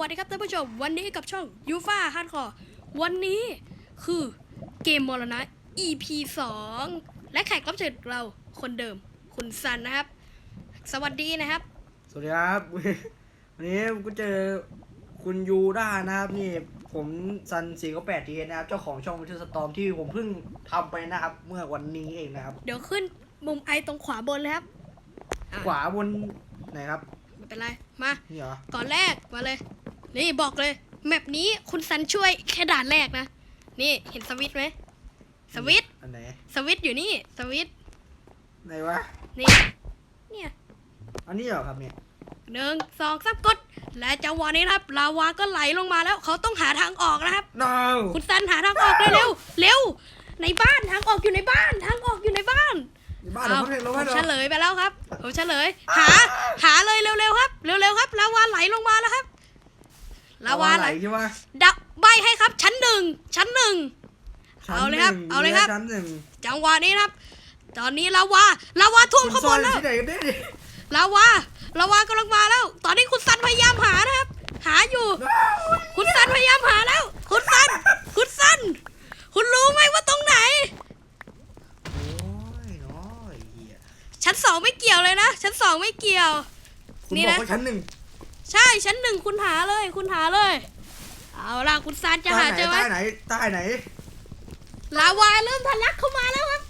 วัสดีครับท่านผู้ชม วันนี้กับช่องยูฟ่าฮาร์ดคอร์วันนี้คือเกมมรณะ EP 2 และแขกรับเชิญเราคนเดิมคุณซันนะครับ สวัสดีนะครับ สวัสดีครับ วันนี้ก็เจอคุณยูด้านะครับ นี่ผมซันสี่ก็แปดทีนะครับ เจ้าของช่องวิทยุสตอมที่ผมเพิ่งทำไปนะครับ เมื่อวันนี้เองนะครับ เดี๋ยวขึ้นมุมไอตรงขวาบนเลยครับอะขวาบนไหนครับ ไม่เป็นไร มา นี่เหรอก่อนแรกมาเลย นี่บอกเลย แมปนี้คุณซันช่วยแค่ด่านแรกนะ นี่เห็นสวิตช์ไหม สวิตช์อันไหนสวิตช์อยู่นี่ สวิตช์ไหนวะ นี่ เนี่ย อันนี้เหรอครับเนี่ยหนึ่งสองสามกด และจังหวะนี้นะครับ ลาวาก็ไหลลงมาแล้ว เขาต้องหาทางออกนะครับ no คุณซันหาทางออกเร็วๆเร็ว ในบ้านทางออกอยู่ในบ้าน ทางออกอยู่ในบ้าน บ้านเราเพิ่งลงผมามเหรอเฉลยไปแล้วครับผมเฉลย หา หาเลยเร็วๆครับ เร็วๆครับลาวาไหลลงมาแล้วครับลาวาไหลใช่ปะดับใบให้ครับ ชั้นหนึ่งชั้นหนึ่ง ชั้นเอาเลยครับหนึ่งเอาเลยครับ ชั้นหนึ่งจังหวะนี้นะครับ ตอนนี้ลาวาลาวาท่วมคุณข้างซ่บอนนอยู่แล้ว ที่ไหนกันเนี่ยลาวาลาวากำลังมาแล้ว ตอนนี้คุณซันพยายามหานะครับ หาอยู่ คุณซันพยายามหาแล้ว คุณซัน คุณซัน คุณรู้ไหมว่าตรงไหน โอ้ยน้อยเหี้ย ชั้นสองไม่เกี่ยวเลยนะ ชั้นสองไม่เกี่ยว คุณนี่บอนะ กว่าชั้นหนึ่งใช่ชั้นหนึ่งคุณหาเลย คุณหาเลย เอาล่ะคุณซันจะหาเจอไหมใต้ไหนใต้ไหน ลาวาเริ่มทะลักเข้ามาแล้วครับ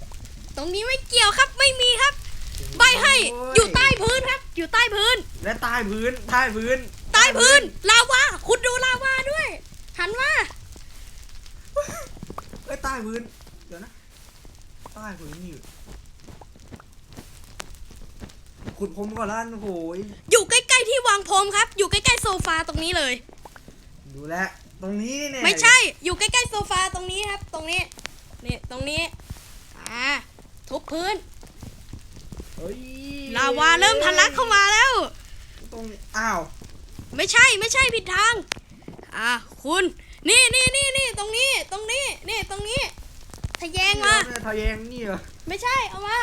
ตรงนี้ไม่เกี่ยวครับไม่มีครับ ใบให้โอยู่ใต้พื้นครับ อยู่ใต้พื้น และใต้พื้นใต้พื้นใต้พื้นลาวาคุณดูลาวาด้วยหันมาเอ้ยใต้พื้นเดี๋ยวนะใต้พื้นนี่อยู่ ขุดผมก่อนล้านโอ้โหยอยู่ใกล้ๆที่วางพรมครับ อยู่ใกล้ๆโซฟาตรงนี้เลย ดูแลวตรงนี้เนี่ยไม่ใช่ อยู่ใกล้ๆโซฟาตรงนี้ครับ ตรงนี้ นี่ตรงนี้ อ่า ทุบพื้น เฮ้ยลาวาเริ่มทะลักเข้ามาแล้ว ตรงนี้อ้าวไม่ใช่ ไม่ใช่ผิดทาง อ่า คุณ นี่นี่นี่นี่ตรงนี้ ตรงนี้ นี่ ตรงนี้ ทะแยงมาเนี่ยทะแยงนี่เหรอ ไม่ใช่ เอามา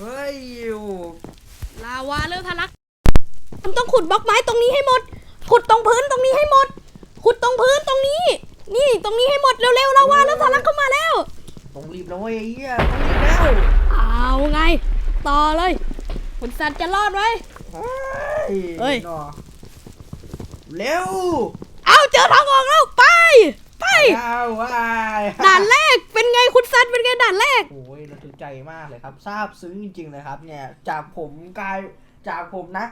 เฮ้ยโอ้โหลาวาเริ่มทะลักคุณต้องขุดบล็อกไม้ตรงนี้ให้หมด ขุดตรงพื้นตรงนี้ให้หมด ขุดตรงพื้นตรงนี้ นี่ตรงนี้ให้หมดเร็วๆลาวาเริ่มทะลักเข้ามาแล้ว ต้องรีบแล้วเว้ยไอ้เหี้ยต้องรีบแล้วเอาไง ต่อเลยคุณสันจะรอดไหมเฮ้เฮ้ย หนอเร็วเอาเจอทางออกแล้วไป ไปอ้าวว้ายด่านแรกเป็นไงคุณสันเป็นไงด่านแรก โอ้ยระทึก ใจมากเลยครับซาบซึ้งจริง ๆ เลยครับเนี่ยจากผมกลายจากผมนัก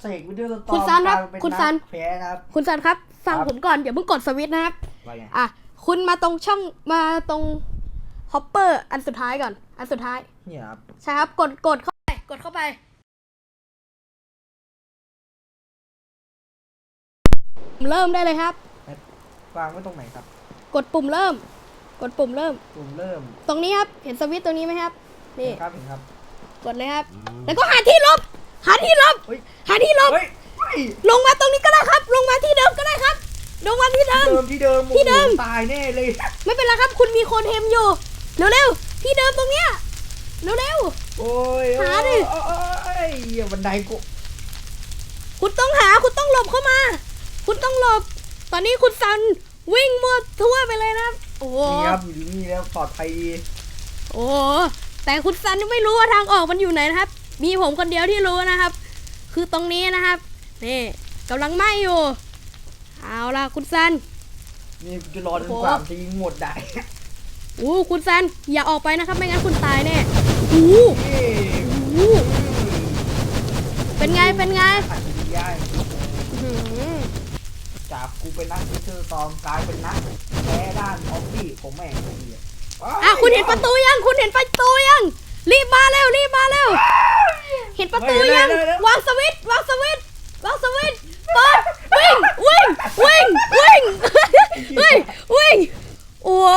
เสกวิดีโอสตอมคุณซันครับกลายเป็นคุณซันกแพ้นะครับ คุณสันครับ ฟังครับผมก่อนอย่าเพิ่งกดสวิตช์นะครับว่าไงอะคุณมาตรงช่องมาตรงฮอปเปอร์อันสุดท้ายก่อน อันสุดท้ายเนี่ยครับใช่ครับกดกดเข้าไปกดเข้าไปเริ่มได้เลยครับวางไว้ตรงไหนครับ กดปุ่มเริ่ม กดปุ่มเริ่ม ปุ่มเริ่มตรงนี้ครับ เห็นสวิตช์ตรงนี้ไหมครับ นี่ครับเห็นครับ กดเลยครับ แล้วก็หาที่หลบ หาที่หลบ เฮ้ย หาที่หลบ เฮ้ยเฮ้ยลงมาตรงนี้ก็ได้ครับ ลงมาที่เดิมก็ได้ครับ ลงมาที่เดิม เดิมที่เดิมที่เดิม โอ้โหตายแน่เลย ไม่เป็นไรครับ คุณมีโคนเทมอยู่ เร็วๆ ที่เดิมตรงเนี้ย เร็ว โอ้ยหาดิ โอ้ยโอ้ยเหี้ยบันไดกูๆ คุณต้องหา คุณต้องหลบเข้ามา คุณต้องหลบ ตอนนี้คุณซันวิ่งมั่วทั่วไปเลยนะครับ โอ้โหนี่ครับอยู่ที่นี่แล้วปลอดภัยดีโอ้โหแต่คุณซันไม่รู้ว่าทางออกมันอยู่ไหนนะครับ มีผมคนเดียวที่รู้นะครับ คือตรงนี้นะครับนี่กำลังไหม้อยู่ เอาล่ะคุณซัน นี่จะรอจนโอ้โหกว่ามันจะยิงหมดได้อู้คุณซันอย่าออกไปนะครับ ไม่งั้นคุณตายแน่อู้นี่อู้เป็นไงเป็นไงอัดวิทยาอื้อหือ จากกูเป็นนักวิเทอร์ตอมกลายเป็นนักแพ้ด้านออฟฟี่ผมแม่งไอ้เหี้ยอะคุณเห็นประตูยัง คุณเห็นประตูยัง รีบมาเร็วรีบมาเร็ว เห็นประตูยัง วางสวิตช์วางสวิตช์วางสวิตช์เปิดวิ่งวิ่งวิ่งวิ่งวิ่งวิ่งโอ้โห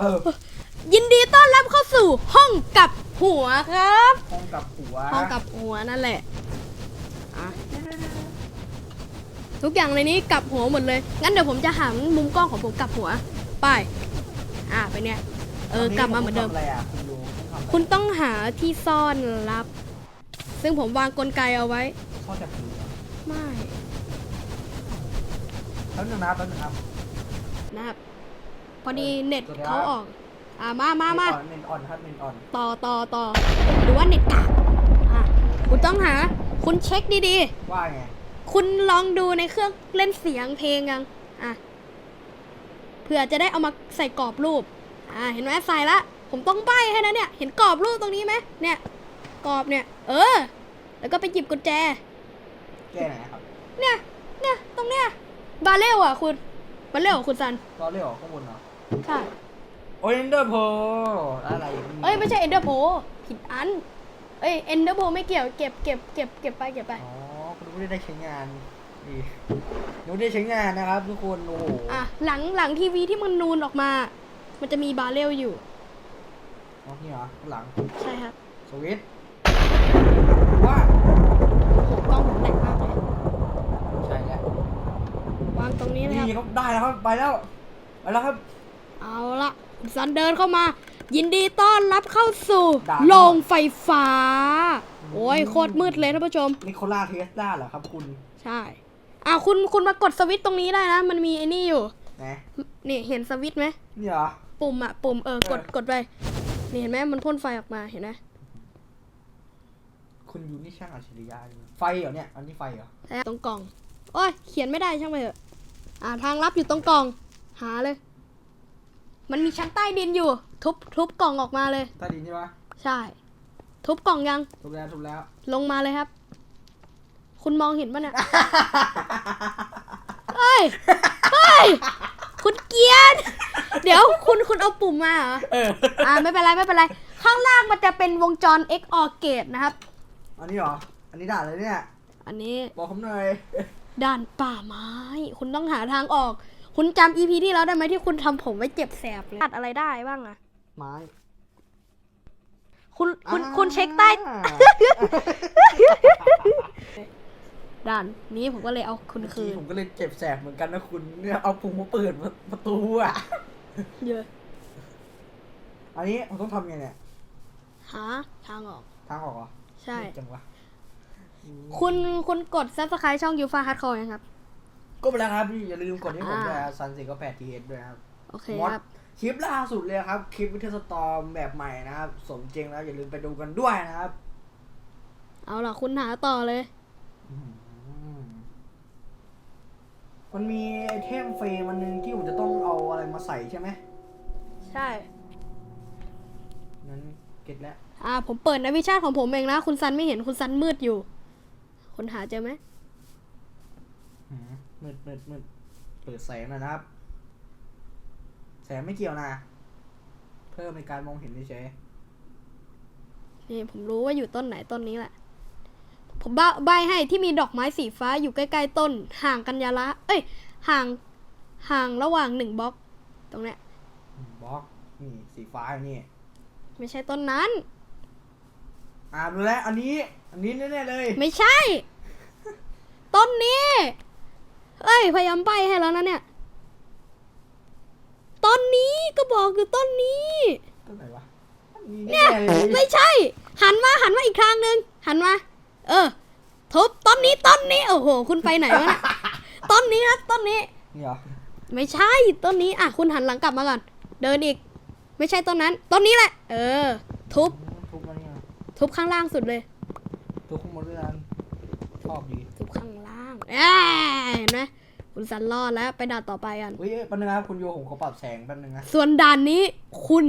เออยินดีต้อนรับเข้าสู่ห้องกับหัวครับ ห้องกับหัว ห้องกับหัวนั่นแหละอะ ทุกอย่างในนี้กลับหัวหมดเลย งั้นเดี๋ยวผมจะหันมุมกล้องของผมกลับหัว ไป อะเป็นไงเออ กลับมาเหมือนเดิมทำอะไรอะคุณดูคุณทำอะไรคุณต้องหาที่ซ่อนลับ ซึ่งผมวางกลไกเอาไว้ ข้อจับผีเหรอไม่ แป๊บนึงนะครับแป๊บนึงครับนะครับ พอดีเน็ตสวัสดีครับเขาออก อ่ามามามาเน้นอ่อนครับเน้นอ่อนต่อต่อต่อหรือว่าเน็ตกากอะคุณต้องหา คุณเช็คดีว่าไงๆ คุณลองดูในเครื่องเล่นเสียงเพลงยังอะเผื่อจะได้เอามาใส่กรอบรูปอ่าเห็นไหมใส่ละ ผมต้องใบให้นะเนี่ย เห็นกรอบรูปตรงนี้ไหมเนี่ยกรอบเนี่ย เออ แล้วก็ไปหยิบกุญแจแก้ไหนครับ เนี่ยเนี่ยตรงเนี้ยบาเรลอะคุณบาเรลของคุณซันตอนเรียกออกข้างบนเหรอใช่โอ้ยเอนเดอร์โพอะไรอีกเอ้ยไม่ใช่เอนเดอร์โผิดอัน เอ้ยเอนเดอร์โไม่เกี่ยวเก็บเก็บเก็บเก็บไปเก็บไป อ๋อ คุณไม่ได้ใช้งานดีหนูได้ใช้งานนะครับทุกคนโอ้โหอะหลังหลังทีวีที่มันนูนออกมา มันจะมีบาเรลอยู่ อ๋อนี่เหรอข้างหลังใช่ครับสวิตช์ว่าโอ้โหกล้องผมแตกมากเลยใช่แล้ววางตรงนี้นะครับนี่ครับได้แล้วครับไปแล้วไปแล้วครับ เอาละคุณซันเดินเข้ามา ยินดีต้อนรับเข้าสู่ด่านโรงไฟฟ้าอืมโอ้ยโคตรมืดเลยท่านผู้ชม นิโคล่าเทสลาเหรอครับคุณใช่อะคุณคุณมากดสวิตช์ตรงนี้ได้นะ มันมีไอ้นี่อยู่ นะนี่เห็นสวิตช์ไหม นี่เหรอ ปุ่มอะปุ่มเออกดเออ กดไป นี่เห็นไหมมันพ่นไฟออกมาเห็นไหมคุณยูนี่ช่างอัจฉริยะจริงไฟเหรอเนี่ย อันนี้ไฟเหรอใช่ตรงกล่อง โอ้ย เขียนไม่ได้ช่างไปเถอะ อ่าทางลับอยู่ตรงกล่อง หาเลย มันมีชั้นใต้ดินอยู่ ทุบทุบกล่องออกมาเลย ใต้ดินใช่ปะใช่ ทุบกล่องยังถูกแล้วถูกแล้ว ลงมาเลยครับ คุณมองเห็นปะเนี่ย เฮ้ย เฮ้ย คุณเกรียนเดี๋ยวคุณคุณเอาปุ่มมาเหรอ เออ อ่าไม่เป็นไรไม่เป็นไร ข้างล่างมันจะเป็นวงจร X OR gate นะครับ อันนี้เหรอ อันนี้ด่าเลยเนี่ย อันนี้ บอกผมหน่อย ด่านป่าไม้ คุณต้องหาทางออก คุณจำ EP ที่แล้วได้ไหมที่คุณทำผมไว้เจ็บแสบเลยตัดอะไรได้บ้างอะไม้ คุณคุณอ่า คุณเช็คใต้ ด่านนี้ผมก็เลยเอาคุณเมื่อคืกี้นผมก็เลยเจ็บแสบเหมือนกันนะคุณเนี่ยเอาพุงมาเปิดประตูอะ เยอะอันนี้ผมต้องทำยังไงเนี่ย หาทางออก ทางออกเหรอใช่จังวะคุณคุณกด subscribe ช่องยูฟาฮัทคอยังครับ ก็ไปแล้วครับพี่อย่าลืมกดให้ผมด้วยอ่าซันสิก็แปดทีเอสด้วยครับโอเคมอดครับ คลิปล่าสุดเลยครับ คลิปวิเทอร์สตอมแบบใหม่นะครับ สมจริงแล้วอย่าลืมไปดูกันด้วยนะครับ เอาล่ะคุณหาต่อเลยอืมมันมีไอเทมเฟรมมันนึงที่ผมจะต้องเอาอะไรมาใส่ใช่ไหมใช่นั้นเก็ตแล้ว อ่า ผมเปิดนาวิชาของผมเองนะ คุณซันไม่เห็นคุณซันมืดอยู่ คุณหาเจอไหมหื มมืดมืดมืดเปิดแสงหน่อยนะครับ แสงไม่เกี่ยวนะ เพิ่มในการมองเห็นเฉยนี่ผมรู้ว่าอยู่ต้นไหนต้นนี้แหละ ผมบะใบให้ที่มีดอกไม้สีฟ้าอยู่ใกล้ๆต้น ห่างกันยาละ เอ้ย ห่างห่างระหว่างหนึ่งบล็อก ตรงเนี้ยบล็อกนี่สีฟ้าอย่างนี่ ไม่ใช่ต้นนั้น อ่าดูแล้วอันนี้ อันนี้แน่ๆเลย ไม่ใช่ ต้นนี้ เอ้ย พยายามใบให้แล้วนะเนี่ย ต้นนี้ก็บอกอยู่ต้นนี้ ต้นไหนวะอันนี้เนี่ยแน่ๆเลยไม่ใช่ หันมาหันมาอีกทางหนึ่งหันมา เออทุบต้นนี้ต้นนี้โอ้โห คุณไปไหนวะเนี่ยต้นนี้นะต้นนี้นี่เหรอไม่ใช่ต้นนี้อะคุณหันหลังกลับมาก่อน เดินอีก ไม่ใช่ต้นนั้น ต้นนี้แหละ เออ ทุบ ทุบมาเนี่ยทุบข้างล่างสุดเลย ทุบข้างบนด้วยกันชอบดีทุ บข้างล่างแอ่เห็นไหมคุณสันรอดแล้วไปด่านต่อไปกัน เฮ้ยแป๊บนึงนะครับคุณโยผมขอปรับแสงแป๊บนึงนะส่วนด่านนี้คุณ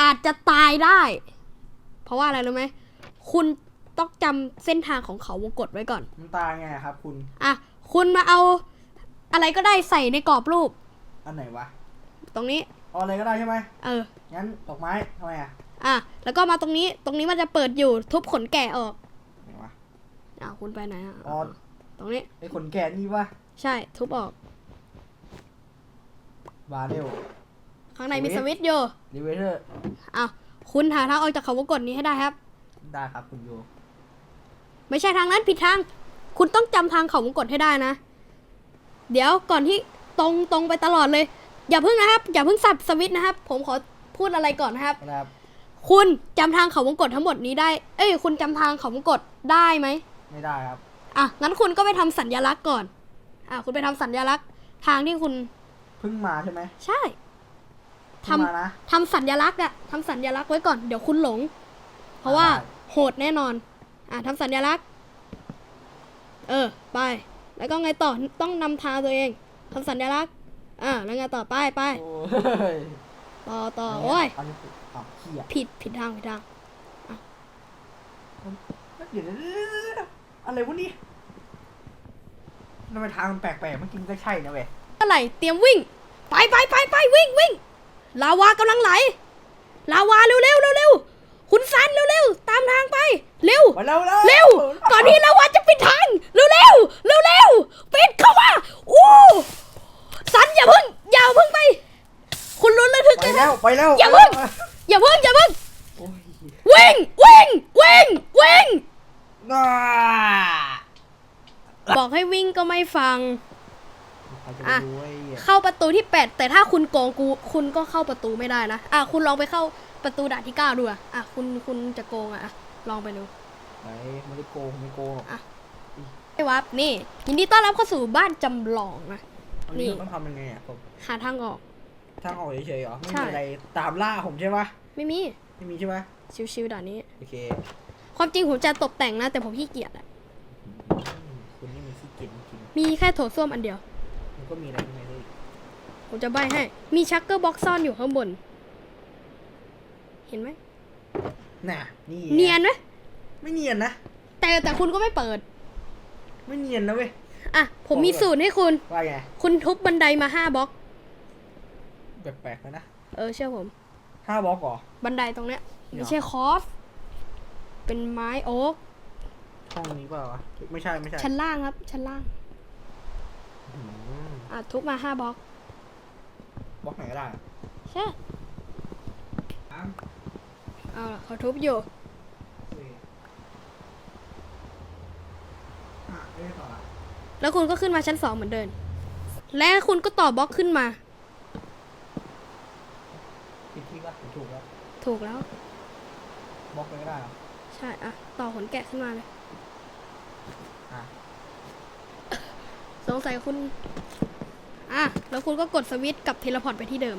อาจจะตายได้ เพราะว่าอะไรรู้ไหมคุณต้องจำเส้นทางของเขาวงกตไว้ก่อน มันตายไงครับ คุณอะคุณมาเอาอะไรก็ได้ใส่ในกรอบรูป อันไหนวะตรงนี้ เอาอะไรก็ได้ใช่ไหมเออ งั้นดอกไม้ทำไมอะอะแล้วก็มาตรงนี้ ตรงนี้มันจะเปิดอยู่ทุบขนแกะออกไหนวะอะคุณไปไหนอะอ๋อ ตรงนี้ ไอขนแก่นี่วะใช่ ทุบออก บาเรลข้างในมีสสวิวิตตช์ช์อยู่รีเวเทอร์อ้าวคุณหาทางออกจากเขาวงกตนี้ให้ได้ครับ ได้ครับคุณโยไม่ใช่ทางนั้นผิดทาง คุณต้องจำทางเขาวงกตให้ได้นะ เดี๋ยวก่อนที่ตรงตรงไปตลอดเลย อย่าเพิ่งนะครับ อย่าเพิ่งสับสวิตช์นะครับ ผมขอพูดอะไรก่อนนะครับ นะครับคุณจำทางเขาวงกตทั้งหมดนี้ได้ เอ้ย คุณจำทางเขาวงกตได้ไหม ไม่ได้ครับ อะงั้นคุณก็ไปทำสัญลักษณ์ก่อน อะคุณไปทำสัญลักษณ์ทางที่คุณเพิ่งมาใช่ไหมใช่เพิ่งทำมานะทำสัญลักษณ์อะทำสัญลักษณ์ไว้ก่อนเดี๋ยวคุณหลง เพราะว่าได้โหดแน่นอน อะทำสัญลักษณ์ เออ ไป แล้วก็ไงต่อต้องนำทางตัวเองทำสัญลักษณ์ อ่าแล้วไงต่อไปไปโอ้ยต่อต่อโอ้ยอันนี้ผิดอ้าวเขี้ยผิดผิดทางผิดทางเดี๋ยวๆอะไรวะนี่ ทำไมทางมันแปลกๆเมื่อกี้มันก็ใช่นะเว้ยเมื่อไหร่เตรียมวิ่ง ไปไปไปไปวิ่งวิ่งลาวากำลังไหล ลาวาเร็วเร็วเร็วเร็วคุณซันเร็วเร็วตามทางไป เร็วไปแล้วแล้วเร็ว ก่อนที่ลาวาจะปิดทางเร็วเร็วเร็วเร็วปิดเข้ามาอู้ซันอย่าเพิ่งอย่าเพิ่งไป คุณลุ้นระทึกไปเลยแล้นะวไปแล้วอย่าเพิ่งอย่าเพิ่งอย่าเพิ่งโอ้ยวิ่งวิ่งวิ่งวิ่ง น่า บอกให้วิ่งก็ไม่ฟังใครจะอะไปรู้ไอ้เหี้ยเข้าประตูที่ 8 แต่ถ้าคุณโกงกูคุณก็เข้าประตูไม่ได้นะ อะคุณลองไปเข้าประตูด่านที่ 9ดูอะ อะคุณคุณจะโกงอะอะลองไปดูไหนไม่ได้โกงไม่โกงหรอกไอ้วับนี่ ยินดีต้อนรับเข้าสู่บ้านจำลองนะอันนี่นี้ต้องทำยังไงอะผมหาทางออก ทางออกเฉยๆเหรอ ไม่ใช่มีอะไรตามล่าผมใช่ปะไม่มี ไม่มีใช่ปะชิวๆด่านนี้ โอเค ความจริงผมจะตกแต่งนะ แต่ผมขี้เกียจอะอืม คุณนี่มันขี้เกียจจริงมีแค่โถส้วมอันเดียวๆมันก็มีอะไรข้างในด้วยผมจะใบให้ มีชักเกอร์บ็อกซ์ซ่อนอยู่ข้างบน เห็นไหมน่ะนี่เนียนไหมไม่เนียนนะ แต่แต่คุณก็ไม่เปิด ไม่เนียนนะเว้ย อะ ผมมีสูตรให้คุณ ว่าไง คุณทุบบันไดมาห้าบล็อก แปลกๆนะนะ เออเชื่อผม ห้าบล็อกเหรอ บันไดตรงเนี้ยเหรอไม่ใช่คอสเป็นไม้โอ๊ก ห้องนี้เปล่าวะไม่ใช่ไม่ใช่ชั้นล่างครับ ชั้นล่าง อืมอะทุบมาห้าบล็อก บล็อกไหนก็ได้อะใช่เอาล่ะเขาทุบอยู่โอเคอะไม่ได้ต่อละแล้วคุณก็ขึ้นมาชั้นสองเหมือนเดิม และคุณก็ต่อบล็อกขึ้นมา ผิดที่ปะถูกแล้วถูกแล้ว บล็อกไปก็ได้เหรอใช่ อะ ต่อขนแกะขึ้นมาเลย อะ สงสัยคุณ อะ แล้วคุณก็กดสวิตช์กับเทเลพอร์ตไปที่เดิม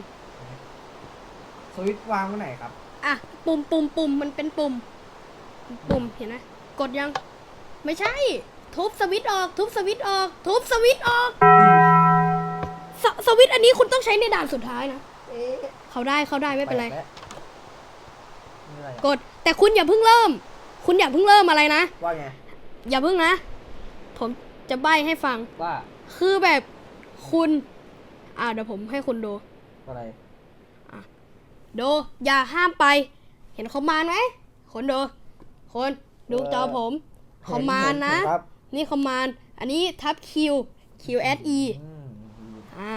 สวิตช์วางไว้ไหนครับ อะ ปุ่มปุ่มปุ่มมันเป็นปุ่ม ปุ่มเห็นไหมกดยัง ไม่ใช่ ทุบสวิตช์ออก ทุบสวิตช์ออก ทุบสวิตช์ออกสสวิตช์อันนี้คุณต้องใช้ในด่านสุดท้ายนะ เอ๊ะเขาได้เขาได้ไม่เป็นไรแปลกแล้วไม่เป็นไรกด แต่คุณอย่าเพิ่งเริ่ม คุณอย่าเพิ่งเริ่มอะไรนะ ว่าไง อย่าเพิ่งนะ ผมจะใบให้ฟัง ว่าคือแบบคุณ อ่าเดี๋ยวผมให้คุณดู อะไร ดูอย่าห้ามไป เห็นคอมมานด์ไหมคนดู คนดูจอผม คอมมานด์นะ เห็ครับ นี่คอมมานด์อันนี้ทับ Q Q S E อืมอ่า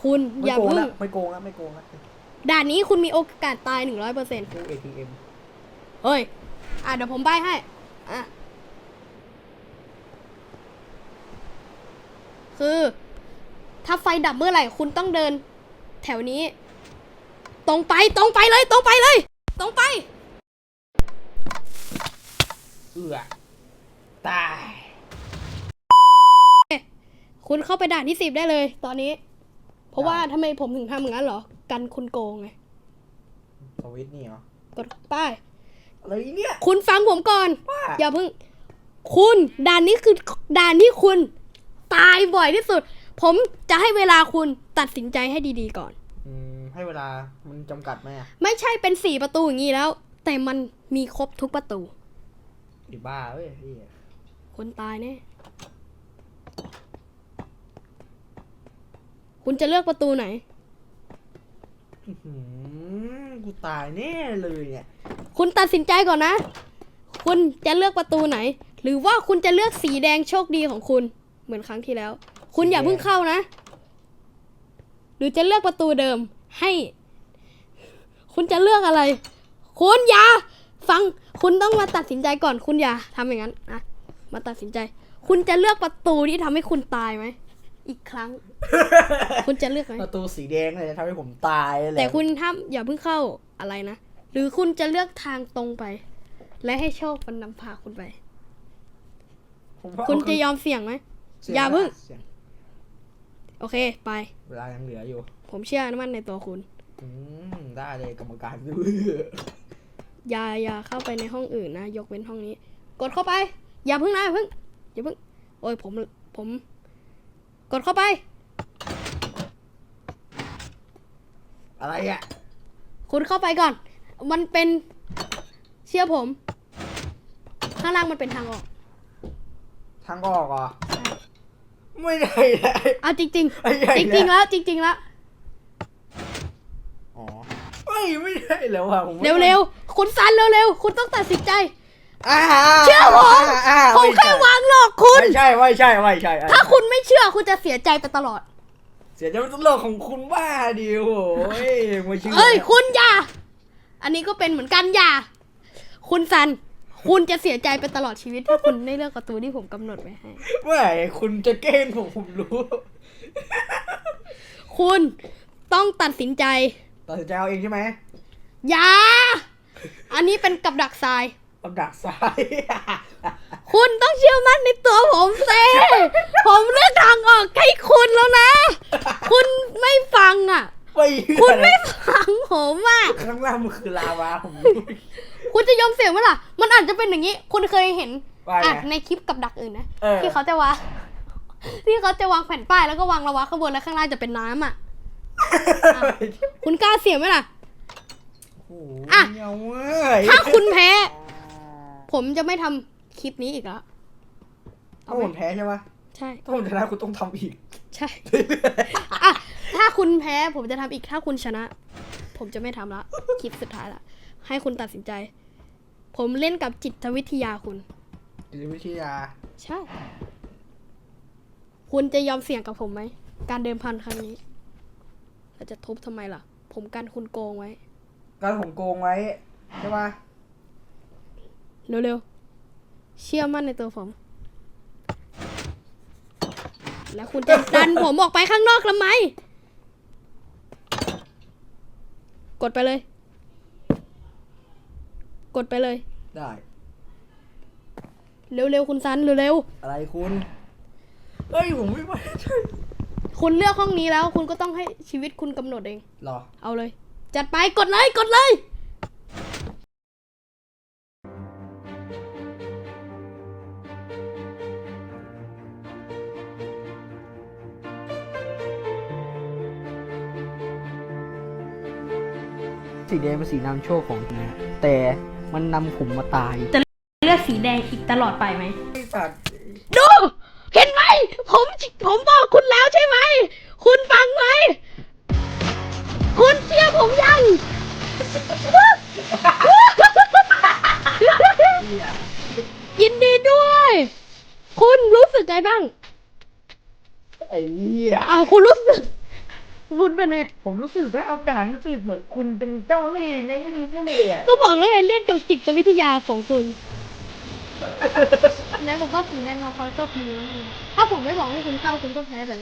คุณไม่อย่าโกงเพิ่งนะไม่โกงนะไม่โกงนะด่านนี้คุณมีโอกาสตายหนึ่งร้อยเปอร์เซ็นต์ตู้ ATM เฮ้ย อ่าเดี๋ยวผมใบให้ อะ คือ ถ้าไฟดับเมื่อไหร่คุณต้องเดิน แถวนี้ ตรงไปตรงไปเลย ตรงไปเลย ตรงไป เอือตาย คุณเข้าไปด่านที่สิบได้เลย ตอนนี้ เพราะว่าทำไมผมถึงทำอย่างนั้นเหรอ กันคุณโกงไง สวิตช์นี่เหรอ กดป้าย อะไรเนี่ย คุณฟังผมก่อน ว่าอย่าเพิ่ง คุณด่านนี้คือด่านที่คุณ ตายบ่อยที่สุด ผมจะให้เวลาคุณตัดสินใจให้ดีๆก่อน อืมให้เวลามันจำกัดไหมอะไม่ใช่เป็นสี่ประตูอย่างนี้แล้ว แต่มันมีครบทุกประตูไอ้บ้าเว้ยไอ้เหี้ยคนตายแน่คุณจะเลือกประตูไหน อื้อหือกูตายแน่เลยเนี่ยคุณตัดสินใจก่อนนะ คุณจะเลือกประตูไหน หรือว่าคุณจะเลือกสีแดงโชคดีของคุณ เหมือนครั้งที่แล้ว คุณอย่าเพิ่งเข้านะ หรือจะเลือกประตูเดิม ให้ คุณจะเลือกอะไร คุณอย่าฟัง คุณต้องมาตัดสินใจก่อน คุณอย่าทำอย่างนั้นนะมาตัดสินใจ คุณจะเลือกประตูที่ทำให้คุณตายไหมอีกครั้ง คุณจะเลือกไหมประตูสีแดงเลยจะทำให้ผมตายเลยแต่คุณถ้าอย่าเพิ่งเข้าอะไรนะ หรือคุณจะเลือกทางตรงไป และให้โชคมันนำพาคุณไปผมว่าคุณเาจะยอมเสี่ยงไหมเสี่ง อย่าเพิ่งสี่ยโอเค ไป เวลายังเหลืออยู่ผมเชื่อมั่นในตัวคุณ อืมได้เลยกรรมการดูอย่าอย่าเข้าไปในห้องอื่นนะ ยกเว้นห้องนี้ กดเข้าไป อย่าเพิ่งนะอย่าเพิ่งอย่าเพิ่ง โอ้ยผมผม กดเข้าไป อะไรอะคุณเข้าไปก่อน มันเป็น เชื่อผม ข้างล่างมันเป็นทางออก ทางออกเหรอะ ไม่ได้เลยเอาจริงไม่ใช่ๆจริงๆแล้วจริงๆแล้วอ๋อไม่ไม่ได้แล้วอะผมไม่เร็วๆคุณซันเร็วๆคุณต้องตัดสินใจอ่าเชื่อผมอ่าผมแค่วางหลอกคุณ ไม่ใช่ไม่ใช่ไม่ใช่ไม่ใช่ถ้าคุณไม่เชื่อคุณจะเสียใจไปตลอด เสียใจเป็นตลกของคุณบ้าดิโอ้ยไม่เชื่อเอ้ย คุณอย่า อันนี้ก็เป็นเหมือนกันอย่า คุณซัน คุณจะเสียใจไปตลอดชีวิตถ้าคุณได้เลือกการ์ตูนที่ผมกำหนดไว้ให้ เมื่อไหร่คุณจะเกล้งผมผมรู้คุณต้องตัดสินใจ ตัดสินใจเอาเองใช่ไหมอย่า อันนี้เป็นกับดักทรายลำดักซ้าย คุณต้องเชื่อมั่นในตัวผมเซ ผมเลือกทางออกให้คุณแล้วนะ คุณไม่ฟังอะไม่เชื่อคุณไม่ฟังผมอะข้างล่างมันคือลาวาผม คุณจะยอมเสี่ยงไหมล่ะ มันอาจจะเป็นอย่างนี้ คุณเคยเห็นว่าไง อะในคลิปกับดักอื่นนะ เออ ที่เขาจะวาง ที่เขาจะวางแผ่นป้ายแล้วก็วางระวะข้างบนแล้วข้างล่างจะเป็นน้ำอะ คุณกล้าเสี่ยงไหมล่ะ โอ้โหอะเงาเว้ยถ้าคุณแพ้ ผมจะไม่ทำคลิปนี้อีกแล้ว ถ้าผมแพ้ใช่ปะใช่ ถ้าผมชนะคุณต้องทำอีก ใช่ อะ ถ้าคุณแพ้ผมจะทำอีก ถ้าคุณชนะ ผมจะไม่ทำละ คลิปสุดท้ายละ ให้คุณตัดสินใจ ผมเล่นกับจิตวิทยาคุณ จิตวิทยา ใช่ คุณจะยอมเสี่ยงกับผมไหม การเดิมพันครั้งนี้เราจะทุบทำไมล่ะ ผมกันคุณโกงไว้ การผมโกงไว้ ใช่ปะเร็วๆ เชื่อมั่นในตัวผม แล้วคุณจะดันผมออกไปข้างนอกทำไม กดไปเลย กดไปเลย ได้ เร็วๆคุณซันเร็วอะไรคุณเฮ้ยผมไม่ไหวใช่ๆคุณเลือกห้องนี้แล้ว คุณก็ต้องให้ชีวิตคุณกำหนดเอง หรอ เอาเลย จัดไปกดเลยกดเลย สีแดงเป็นสีนำโชคของนะแต่ มันนำผมมาตายเลือกสีแดงอีกตลอดไปไหม ไอ้สัตว์ดู เห็นไหม ผมผมบอกคุณแล้วใช่ไหม คุณฟังไหม คุณเชื่อผมยัง ยินดีด้วย คุณรู้สึกไงบ้าง ไอ้เหี้ย อ่าคุณรู้สึก คุณเป็นไงผมรู้สึกได้อาการรู้สึกเหมือนคุณเป็นเจ้าเล่ห์ในนี้นี่เลยอะก็บอกเลยเล่นกับจิตวิทยาของคุณ แล้วผมก็ถึงแน่นอนเขาชอบมือถ้าผมไม่บอกให้คุณเข้าคุณก็แพ้แบบ